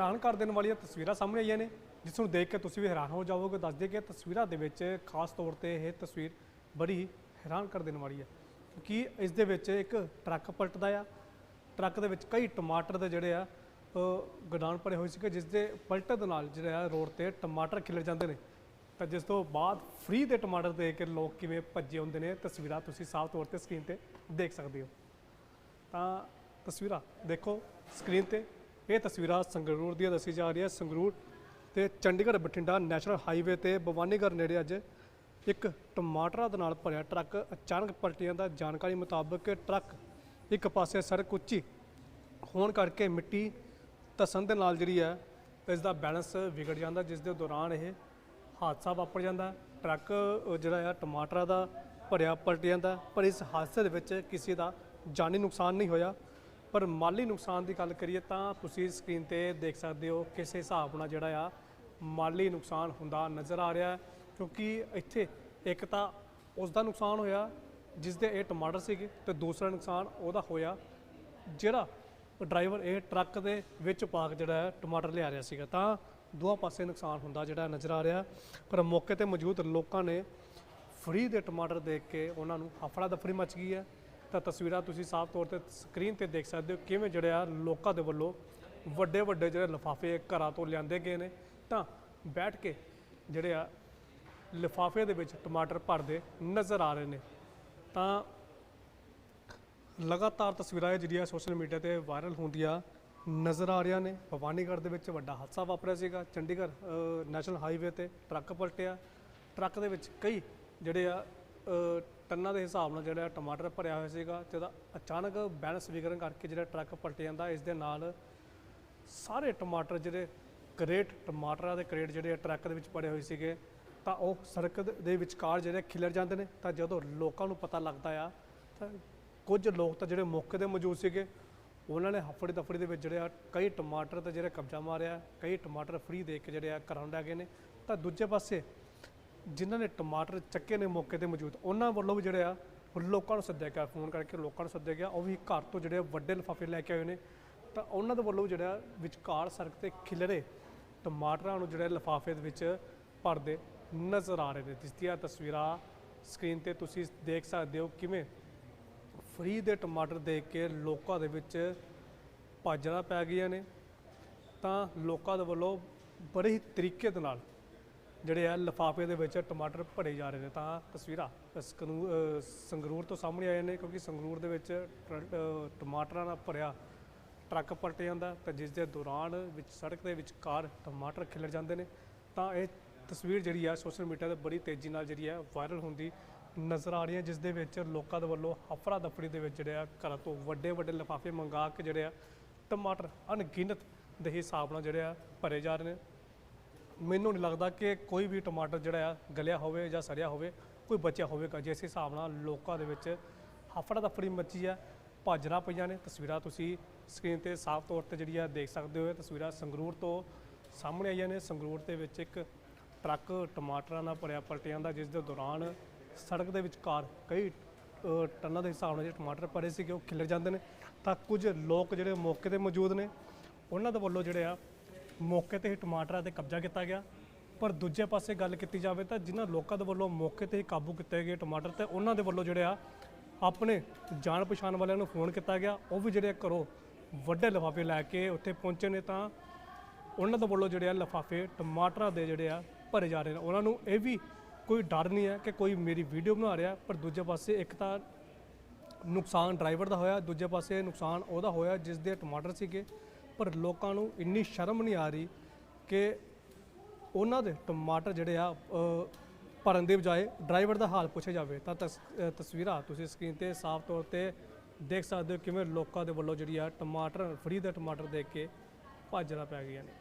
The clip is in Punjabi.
ਹੈਰਾਨ ਕਰ ਦੇਣ ਵਾਲੀਆਂ ਤਸਵੀਰਾਂ ਸਾਹਮਣੇ ਆਈਆਂ ਨੇ, ਜਿਸ ਨੂੰ ਦੇਖ ਕੇ ਤੁਸੀਂ ਵੀ ਹੈਰਾਨ ਹੋ ਜਾਵੋਗੇ। ਦੱਸ ਦਈਏ ਕਿ ਤਸਵੀਰਾਂ ਦੇ ਵਿੱਚ ਖਾਸ ਤੌਰ ਤੇ ਇਹ ਤਸਵੀਰ ਬੜੀ ਹੀ ਹੈਰਾਨ ਕਰ ਦੇਣ ਵਾਲੀ ਹੈ, ਕਿਉਂਕਿ ਇਸ ਦੇ ਵਿੱਚ ਇੱਕ ਟਰੱਕ ਪਲਟਦਾ ਆ। ਟਰੱਕ ਦੇ ਵਿੱਚ ਕਈ ਟਮਾਟਰ ਦੇ ਜਿਹੜੇ ਆ ਉਹ ਭਰੇ ਹੋਏ ਸੀਗੇ, ਜਿਸ ਦੇ ਪਲਟਣ ਦੇ ਨਾਲ ਜਿਹੜੇ ਆ ਰੋਡ ਤੇ ਟਮਾਟਰ ਖਿਲਰ ਜਾਂਦੇ ਨੇ। ਤਾਂ ਜਿਸ ਤੋਂ ਬਾਅਦ ਫ੍ਰੀ ਦੇ ਟਮਾਟਰ ਦੇ ਕੇ ਲੋਕ ਕਿਵੇਂ ਭੱਜੇ ਹੁੰਦੇ ਨੇ, ਤਸਵੀਰਾਂ ਤੁਸੀਂ ਸਾਫ਼ ਤੌਰ ਤੇ ਸਕਰੀਨ ਤੇ ਦੇਖ ਸਕਦੇ ਹੋ। ਤਾਂ ਤਸਵੀਰਾਂ ਦੇਖੋ ਸਕਰੀਨ ਤੇ ਇਹ ਤਸਵੀਰਾਂ ਸੰਗਰੂਰ ਦੀਆਂ ਦੱਸੀ ਜਾ ਰਹੀ ਹੈ ਸੰਗਰੂਰ ਤੇ ਚੰਡੀਗੜ੍ਹ ਬਠਿੰਡਾ ਨੈਸ਼ਨਲ ਹਾਈਵੇ ਤੇ ਭਵਾਨੀਗੜ੍ਹ ਨੇੜੇ ਅੱਜ ਇੱਕ ਟਮਾਟਰਾਂ ਦੇ ਨਾਲ ਭਰਿਆ ਟਰੱਕ। ਅਚਾਨਕ ਪਲਟ ਜਾਂਦਾ ਜਾਣਕਾਰੀ ਮੁਤਾਬਕ ਟਰੱਕ ਇੱਕ ਪਾਸੇ ਸੜਕ ਉੱਚੀ ਹੋਣ ਕਰਕੇ ਮਿੱਟੀ ਧਸਣ ਦੇ ਨਾਲ ਜਿਹੜੀ ਹੈ ਇਸ ਦਾ ਬੈਲੈਂਸ ਵਿਗੜ ਜਾਂਦਾ, ਜਿਸ ਦੇ ਦੌਰਾਨ ਇਹ ਹਾਦਸਾ ਵਾਪਰ ਜਾਂਦਾ। ਟਰੱਕ ਜਿਹੜਾ ਆ, ਟਮਾਟਰਾਂ ਦਾ ਭਰਿਆ ਪਲਟ ਜਾਂਦਾ ਪਰ ਇਸ ਹਾਦਸੇ ਦੇ ਵਿੱਚ ਕਿਸੇ ਦਾ ਜਾਨੀ ਨੁਕਸਾਨ ਨਹੀਂ ਹੋਇਆ। ਪਰ ਮਾਲੀ ਨੁਕਸਾਨ ਦੀ ਗੱਲ ਕਰੀਏ ਤਾਂ ਤੁਸੀਂ ਸਕਰੀਨ ਤੇ ਦੇਖ ਸਕਦੇ ਹੋ ਕਿਸ ਹਿਸਾਬ ਨਾਲ ਜਿਹੜਾ ਆ, ਮਾਲੀ ਨੁਕਸਾਨ ਹੁੰਦਾ ਨਜ਼ਰ ਆ ਰਿਹਾ ਕਿਉਂਕਿ ਇੱਥੇ ਇੱਕ ਤਾਂ ਉਸ ਦਾ ਨੁਕਸਾਨ ਹੋਇਆ ਜਿਸ ਦੇ ਇਹ ਟਮਾਟਰ ਸੀਗੇ ਤੇ ਦੂਸਰਾ ਨੁਕਸਾਨ ਉਹਦਾ ਹੋਇਆ, ਜਿਹੜਾ ਡਰਾਈਵਰ ਇਹ ਟਰੱਕ ਦੇ ਵਿੱਚ ਪਾ ਕੇ ਜਿਹੜਾ ਟਮਾਟਰ ਲਿਆ ਰਿਹਾ ਸੀਗਾ। ਤਾਂ ਦੋਹਾਂ ਪਾਸੇ ਨੁਕਸਾਨ ਹੁੰਦਾ ਜਿਹੜਾ ਨਜ਼ਰ ਆ ਰਿਹਾ, ਪਰ ਮੌਕੇ ਤੇ ਮੌਜੂਦ ਲੋਕਾਂ ਨੇ ਫਰੀ ਦੇ ਟਮਾਟਰ ਦੇਖ ਕੇ ਉਹਨਾਂ ਨੂੰ ਹਫੜਾ ਦਫੜੀ ਮਚ ਗਈ ਹੈ। ਤਾਂ ਤਸਵੀਰਾਂ ਤੁਸੀਂ ਸਾਫ਼ ਤੌਰ ਤੇ ਸਕਰੀਨ ਤੇ ਦੇਖ ਸਕਦੇ ਹੋ ਕਿਵੇਂ ਜਿਹੜੇ ਆ ਲੋਕਾਂ ਦੇ ਵੱਲੋਂ ਵੱਡੇ ਵੱਡੇ ਜਿਹੜੇ ਲਿਫਾਫੇ ਘਰਾਂ ਤੋਂ ਲਿਆਂਦੇ ਗਏ ਨੇ। ਤਾਂ ਬੈਠ ਕੇ ਜਿਹੜੇ ਆ ਲਿਫਾਫੇ ਦੇ ਵਿੱਚ ਟਮਾਟਰ ਭਰਦੇ ਨਜ਼ਰ ਆ ਰਹੇ ਨੇ। ਤਾਂ ਲਗਾਤਾਰ ਤਸਵੀਰਾਂ ਜਿਹੜੀਆਂ ਸੋਸ਼ਲ ਮੀਡੀਆ ਤੇ ਵਾਇਰਲ ਹੁੰਦੀਆਂ ਨਜ਼ਰ ਆ ਰਹੀਆਂ ਨੇ। ਭਵਾਨੀਗੜ੍ਹ ਦੇ ਵਿੱਚ ਵੱਡਾ ਹਾਦਸਾ ਵਾਪਰਿਆ ਸੀਗਾ। ਚੰਡੀਗੜ੍ਹ ਨੈਸ਼ਨਲ ਹਾਈਵੇ ਤੇ ਟਰੱਕ ਪਲਟਿਆ। ਟਰੱਕ ਦੇ ਵਿੱਚ ਕਈ ਜਿਹੜੇ ਆ ਟੰਨਾਂ ਦੇ ਹਿਸਾਬ ਨਾਲ ਜਿਹੜਾ ਟਮਾਟਰ ਭਰਿਆ ਹੋਇਆ ਸੀਗਾ ਤੇ ਉਹਦਾ ਅਚਾਨਕ ਬੈਲੈਂਸ ਵਿਗੜਨ ਕਰਕੇ ਜਿਹੜਾ ਟਰੱਕ ਪਲਟ ਜਾਂਦਾ, ਇਸ ਦੇ ਨਾਲ ਸਾਰੇ ਟਮਾਟਰ ਜਿਹੜੇ ਕਰੇਟ ਟਮਾਟਰਾਂ ਦੇ ਕਰੇਟ ਜਿਹੜੇ ਆ ਟਰੱਕ ਦੇ ਵਿੱਚ ਪੜੇ ਹੋਏ ਸੀਗੇ, ਤਾਂ ਉਹ ਸੜਕ ਦੇ- ਵਿਚਕਾਰ ਜਿਹੜੇ ਖਿਲਰ ਜਾਂਦੇ ਨੇ, ਤਾਂ ਜਦੋਂ ਲੋਕਾਂ ਨੂੰ ਪਤਾ ਲੱਗਦਾ ਆ, ਤਾਂ ਕੁਝ ਲੋਕ ਤਾਂ ਜਿਹੜੇ ਮੌਕੇ ਤੇ ਮੌਜੂਦ ਸੀਗੇ, ਉਹਨਾਂ ਨੇ ਹਫੜੀ ਦਫੜੀ ਦੇ ਵਿੱਚ ਜਿਹੜੇ ਆ ਕਈ ਟਮਾਟਰ ਤੇ ਜਿਹੜੇ ਕਬਜ਼ਾ ਮਾਰਿਆ, ਕਈ ਟਮਾਟਰ ਫ੍ਰੀ ਦੇ ਕੇ ਜਿਹੜੇ ਆ ਕਰਾਉਣ ਨੂੰ ਲੈ ਗਏ ਨੇ, ਤਾਂ ਦੂਜੇ ਪਾਸੇ ਜਿਨ੍ਹਾਂ ਨੇ ਟਮਾਟਰ ਚੱਕੇ ਨੇ ਮੌਕੇ ਤੇ ਮੌਜੂਦ, ਉਹਨਾਂ ਵੱਲੋਂ ਵੀ ਜਿਹੜੇ ਆ, ਲੋਕਾਂ ਨੂੰ ਸੱਦਿਆ ਗਿਆ, ਫੋਨ ਕਰਕੇ ਲੋਕਾਂ ਨੂੰ ਸੱਦਿਆ ਗਿਆ, ਉਹ ਵੀ ਘਰ ਤੋਂ ਜਿਹੜੇ ਵੱਡੇ ਲਿਫਾਫੇ ਲੈ ਕੇ ਆਏ ਨੇ। ਤਾਂ ਉਹਨਾਂ ਦੇ ਵੱਲੋਂ ਵੀ ਜਿਹੜਾ ਵਿਚਕਾਰ ਸੜਕ ਤੇ ਖਿਲਰੇ ਟਮਾਟਰਾਂ ਨੂੰ ਜਿਹੜੇ ਲਿਫਾਫੇ ਦੇ ਵਿੱਚ ਭਰਦੇ ਨਜ਼ਰ ਆ ਰਹੇ ਨੇ। ਜਿਸ ਦੀਆਂ ਤਸਵੀਰਾਂ ਸਕਰੀਨ ਤੇ ਤੁਸੀਂ ਦੇਖ ਸਕਦੇ ਹੋ ਕਿਵੇਂ ਫਰੀ ਦੇ ਟਮਾਟਰ ਦੇਖ ਕੇ ਲੋਕਾਂ ਦੇ ਵਿੱਚ ਭਾਜੜਾ ਪੈ ਗਈਆਂ ਨੇ। ਤਾਂ ਲੋਕਾਂ ਦੇ ਵੱਲੋਂ ਬੜੇ ਹੀ ਤਰੀਕੇ ਦੇ ਨਾਲ ਜਿਹੜੇ ਆ ਲਿਫਾਫੇ ਦੇ ਵਿੱਚ ਟਮਾਟਰ ਭਰੇ ਜਾ ਰਹੇ ਨੇ, ਤਾਂ ਤਸਵੀਰਾਂ ਸਕਨੂ- ਸੰਗਰੂਰ ਤੋਂ ਸਾਹਮਣੇ ਆਏ ਨੇ, ਕਿਉਂਕਿ ਸੰਗਰੂਰ ਦੇ ਵਿੱਚ ਟਰ- ਟਮਾਟਰਾਂ ਨਾਲ ਭਰਿਆ ਟਰੱਕ ਪਲਟ ਜਾਂਦਾ ਤਾਂ ਜਿਸ ਦੇ ਦੌਰਾਨ ਵਿੱਚ ਸੜਕ ਦੇ ਵਿਚਕਾਰ ਟਮਾਟਰ ਖਿਲਰ ਜਾਂਦੇ ਨੇ। ਤਾਂ ਇਹ ਤਸਵੀਰ ਜਿਹੜੀ ਆ ਸੋਸ਼ਲ ਮੀਡੀਆ ਤੇ ਬੜੀ ਤੇਜ਼ੀ ਨਾਲ ਜਿਹੜੀ ਆ ਵਾਇਰਲ ਹੁੰਦੀ ਨਜ਼ਰ ਆ ਰਹੀ ਹੈ ਜਿਸ ਦੇ ਵਿੱਚ ਲੋਕਾਂ ਦੇ ਵੱਲੋਂ ਹਫੜਾ ਦਫੜੀ ਦੇ ਵਿੱਚ ਜਿਹੜੇ ਆ ਘਰਾਂ ਤੋਂ ਵੱਡੇ ਵੱਡੇ ਲਿਫਾਫੇ ਮੰਗਾ ਕੇ ਜਿਹੜੇ ਆ ਟਮਾਟਰ ਅਣਗਿਣਤ ਦੇ ਹਿਸਾਬ ਨਾਲ ਜਿਹੜੇ ਆ ਭਰੇ ਜਾ ਰਹੇ ਨੇ। ਮੈਨੂੰ ਨਹੀਂ ਲੱਗਦਾ ਕਿ ਕੋਈ ਵੀ ਟਮਾਟਰ ਜਿਹੜਾ ਆ ਗਲਿਆ ਹੋਵੇ ਜਾਂ ਸੜਿਆ ਹੋਵੇ ਕੋਈ ਬਚਿਆ ਹੋਵੇਗਾ। ਜਿਸ ਹਿਸਾਬ ਨਾਲ ਲੋਕਾਂ ਦੇ ਵਿੱਚ ਹਫੜਾ ਦਫੜੀ ਮੱਚੀ ਆ ਭਾਜਣਾ ਪਈਆਂ ਨੇ ਤਸਵੀਰਾਂ ਤੁਸੀਂ ਸਕਰੀਨ ਤੇ ਸਾਫ਼ ਤੌਰ ਤੇ ਜਿਹੜੀ ਆ ਦੇਖ ਸਕਦੇ ਹੋ। ਤਸਵੀਰਾਂ ਸੰਗਰੂਰ ਤੋਂ ਸਾਹਮਣੇ ਆਈਆਂ ਨੇ। ਸੰਗਰੂਰ ਦੇ ਵਿੱਚ ਇੱਕ ਟਰੱਕ ਟਮਾਟਰਾਂ ਨਾਲ ਭਰਿਆ ਪਲਟਿਆਂ ਦਾ ਜਿਸ ਦੇ ਦੌਰਾਨ ਸੜਕ ਦੇ ਵਿਚਕਾਰ ਕਈ ਅ, ਟਨਾਂ ਦੇ ਹਿਸਾਬ ਨਾਲ ਜਿਹੜੇ ਟਮਾਟਰ ਭਰੇ ਸੀਗੇ ਉਹ ਖਿਲਰ ਜਾਂਦੇ ਨੇ। ਤਾਂ ਕੁਝ ਲੋਕ ਜਿਹੜੇ ਮੌਕੇ ਤੇ ਮੌਜੂਦ ਨੇ ਉਹਨਾਂ ਦੇ ਵੱਲੋਂ ਜਿਹੜੇ ਆ ਮੌਕੇ ਤੇ ਹੀ ਟਮਾਟਰਾਂ ਤੇ ਕਬਜ਼ਾ ਕੀਤਾ ਗਿਆ। ਪਰ ਦੂਜੇ ਪਾਸੇ ਗੱਲ ਕੀਤੀ ਜਾਵੇ ਤਾਂ ਜਿਨ੍ਹਾਂ ਲੋਕਾਂ ਦੇ ਵੱਲੋਂ ਮੌਕੇ ਤੇ ਹੀ ਕਾਬੂ ਕੀਤੇ ਗਏ ਟਮਾਟਰ ਤੇ ਉਹਨਾਂ ਦੇ ਵੱਲੋਂ ਜਿਹੜੇ ਆ, ਆਪਣੇ ਜਾਣ ਪਛਾਣ ਵਾਲਿਆਂ ਨੂੰ ਫੋਨ ਕੀਤਾ ਗਿਆ। ਉਹ ਵੀ ਜਿਹੜੇ ਘਰੋਂ ਵੱਡੇ ਲਿਫਾਫੇ ਲੈ ਕੇ ਉੱਥੇ ਪਹੁੰਚੇ ਨੇ ਤਾਂ ਉਹਨਾਂ ਦੇ ਵੱਲੋਂ ਜਿਹੜੇ ਆ ਲਿਫਾਫੇ ਟਮਾਟਰਾਂ ਦੇ ਜਿਹੜੇ ਆ ਭਰੇ ਜਾ ਰਹੇ ਨੇ। ਉਹਨਾਂ ਨੂੰ ਇਹ ਵੀ ਕੋਈ ਡਰ ਨਹੀਂ ਹੈ ਕਿ ਕੋਈ ਮੇਰੀ ਵੀਡੀਓ ਬਣਾ ਰਿਹਾ, ਪਰ ਦੂਜੇ ਪਾਸੇ ਇੱਕ ਤਾਂ ਨੁਕਸਾਨ ਡਰਾਈਵਰ ਦਾ ਹੋਇਆ, ਦੂਜੇ ਪਾਸੇ ਨੁਕਸਾਨ ਉਹਦਾ ਹੋਇਆ, ਜਿਸ ਦੇ ਟਮਾਟਰ ਸੀਗੇ। ਪਰ ਲੋਕਾਂ ਨੂੰ ਇੰਨੀ ਸ਼ਰਮ ਨਹੀਂ ਆ ਰਹੀ ਕਿ ਉਹਨਾਂ ਦੇ ਟਮਾਟਰ ਜਿਹੜੇ ਆ ਭਰਨ ਦੇ ਬਜਾਏ ਡਰਾਈਵਰ ਦਾ ਹਾਲ ਪੁੱਛਿਆ ਜਾਵੇ ਤਾਂ ਤਸ- ਤਸਵੀਰਾਂ ਤੁਸੀਂ ਸਕਰੀਨ ਤੇ ਸਾਫ਼ ਤੌਰ ਤੇ ਦੇਖ ਸਕਦੇ ਹੋ ਕਿਵੇਂ ਲੋਕਾਂ ਦੇ ਵੱਲੋਂ ਜਿਹੜੀ ਆ ਟਮਾਟਰ, ਫਰੀ ਦਾ ਟਮਾਟਰ ਦੇਖ ਕੇ ਭਾਜੜਾ ਪੈ ਗਈਆਂ ਨੇ।